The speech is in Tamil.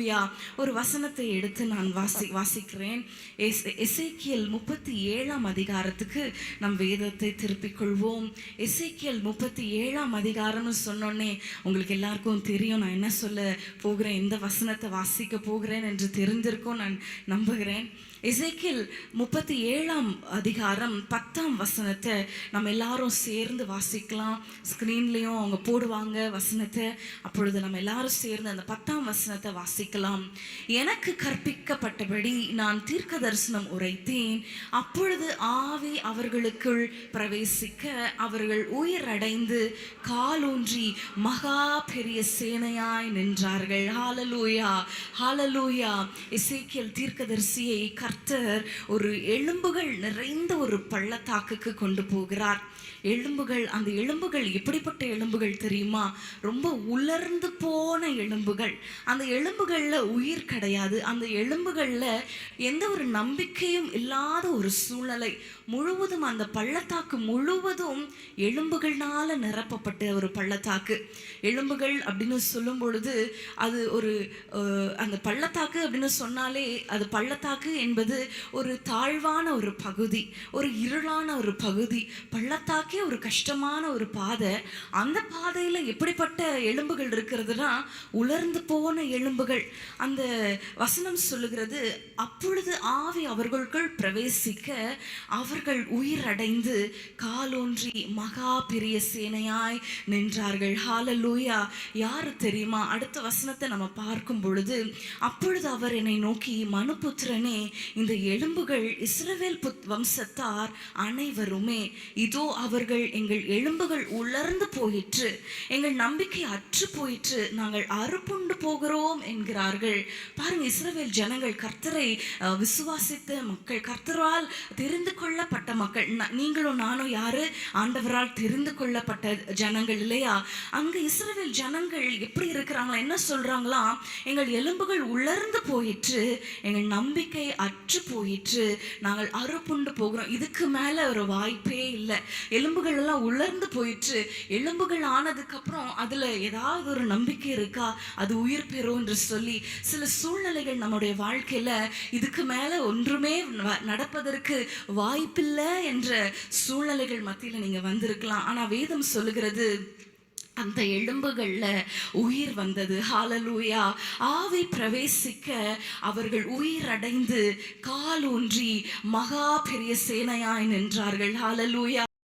ஹalleluya ஒரு வசனத்தை எடுத்து நான் வாசி வாசிக்கிறேன். எஸ் எசேக்கியல் முப்பத்தி ஏழாம் அதிகாரத்துக்கு நம் வேதத்தை திருப்பிக் கொள்வோம். எசைக்கியல் முப்பத்தி ஏழாம் அதிகாரம்னு சொன்னோன்னே உங்களுக்கு எல்லாருக்கும் தெரியும். நான் என்ன சொல்ல போகிறேன்? எந்த வசனத்தை வாசிக்க போகிறேன் என்று தெரிந்திருக்கும் நான் நம்புகிறேன். எசேக்கியல் முப்பத்தி ஏழாம் அதிகாரம் பத்தாம் வசனத்தை நம்ம எல்லாரும் சேர்ந்து வாசிக்கலாம். ஸ்க்ரீன்லேயும் அவங்க போடுவாங்க வசனத்தை. அப்பொழுது நம்ம எல்லாரும் சேர்ந்து அந்த பத்தாம் வசனத்தை வாசிக்கலாம். எனக்கு கற்பிக்கப்பட்டபடி நான் தீர்க்க தரிசனம் உரைத்தேன். அப்பொழுது ஆவி அவர்களுக்குள் பிரவேசிக்க அவர்கள் உயிரடைந்து காலூன்றி மகா பெரிய சேனையாய் நின்றார்கள். ஹாலலூயா ஹாலலூயா இசைக்கியல் தீர்க்கதரிசியை கர்த்தர் ஒரு எலும்புகள் நிறைந்த ஒரு பள்ளத்தாக்குக்கு கொண்டு போகிறார். எலும்புகள் அந்த எலும்புகள் எப்படிப்பட்ட எலும்புகள் தெரியுமா? ரொம்ப உலர்ந்து போன எலும்புகள். அந்த எலும்புகள் எலும்புகளில் உயிர் கிடையாது. அந்த எலும்புகளில் எந்த ஒரு நம்பிக்கையும் இல்லாத ஒரு சூழ்நிலை. முழுவதும் அந்த பள்ளத்தாக்கு முழுவதும் எலும்புகள்னால நிரப்பப்பட்ட ஒரு பள்ளத்தாக்கு. எலும்புகள் அப்படின்னு சொல்லும் பொழுது அது ஒரு அந்த பள்ளத்தாக்கு அப்படின்னு சொன்னாலே அது பள்ளத்தாக்கு என்பது ஒரு தாழ்வான ஒரு பகுதி ஒரு இருளான ஒரு பகுதி. பள்ளத்தாக்கே ஒரு கஷ்டமான ஒரு பாதை. அந்த பாதையில் எப்படிப்பட்ட எலும்புகள் இருக்கிறதுனா உலர்ந்து போன எலும்புகள். அந்த வசனம் சொல்லுகிறது அப்பொழுது ஆவி அவர்களுக்குள் பிரவேசிக்க அவர்கள் உயிரடைந்து காலோன்றி மகா பெரிய சேனையாய் நின்றார்கள். ஹாலலூயா யாரு தெரியுமா? அடுத்த வசனத்தை நம்ம பார்க்கும் பொழுது அப்பொழுது அவர் என்னை நோக்கி மனுபுத்திரனே இந்த எலும்புகள் இஸ்ரவேல் புத் வம்சத்தார் அனைவருமே இதோ அவர்கள் எங்கள் எலும்புகள் உலர்ந்து போயிற்று எங்கள் நம்பிக்கை அற்று போயிற்று நாங்கள் அறுப்புண்டு போகிறோம் என்கிறார்கள் பாருங்க இஸ்ரவேல் ஜனங்கள் கர்த்தரை விசுவாசித்த மக்கள் கர்த்தரால் தெரிந்து கொள்ளப்பட்ட மக்கள் நீங்களும் நானும் யாரு? ஆண்டவரால் தெரிந்து கொள்ளப்பட்ட ஜனங்கள் இல்லையா? அங்க இஸ்ரவேல் ஜனங்கள் எப்படி இருக்கிறாங்களா? என்ன சொல்றாங்களா? எங்கள் எலும்புகள் உலர்ந்து போயிற்று எங்கள் நம்பிக்கை அற்று போயிற்று நாங்கள் அறுப்புண்டு போகிறோம். இதுக்கு மேல ஒரு வாய்ப்பே இல்லை. எலும்புகள் எல்லாம் உலர்ந்து போயிற்று. எலும்புகள் ஆனதுக்கு அப்புறம் அதுல ஏதாவது ஒரு நம்பிக்கை இருக்கா? அது உயிர் பெறும் என்று சொல்லி சில சூழ்நிலைகள் நம்முடைய வாழ்க்கையில் இதுக்கு மேலே ஒன்றுமே நடப்பதற்கு வாய்ப்பில்லை என்ற சூழ்நிலைகள் மத்தியில் நீங்கள் வந்திருக்கலாம். ஆனா வேதம் சொல்லுகிறது அந்த எலும்புகள்ல உயிர் வந்தது. ஹாலலூயா ஆவி பிரவேசிக்க அவர்கள் உயிரடைந்து ஊன்றி மகா பெரிய சேனையாய் நின்றார்கள். ஹாலலூயா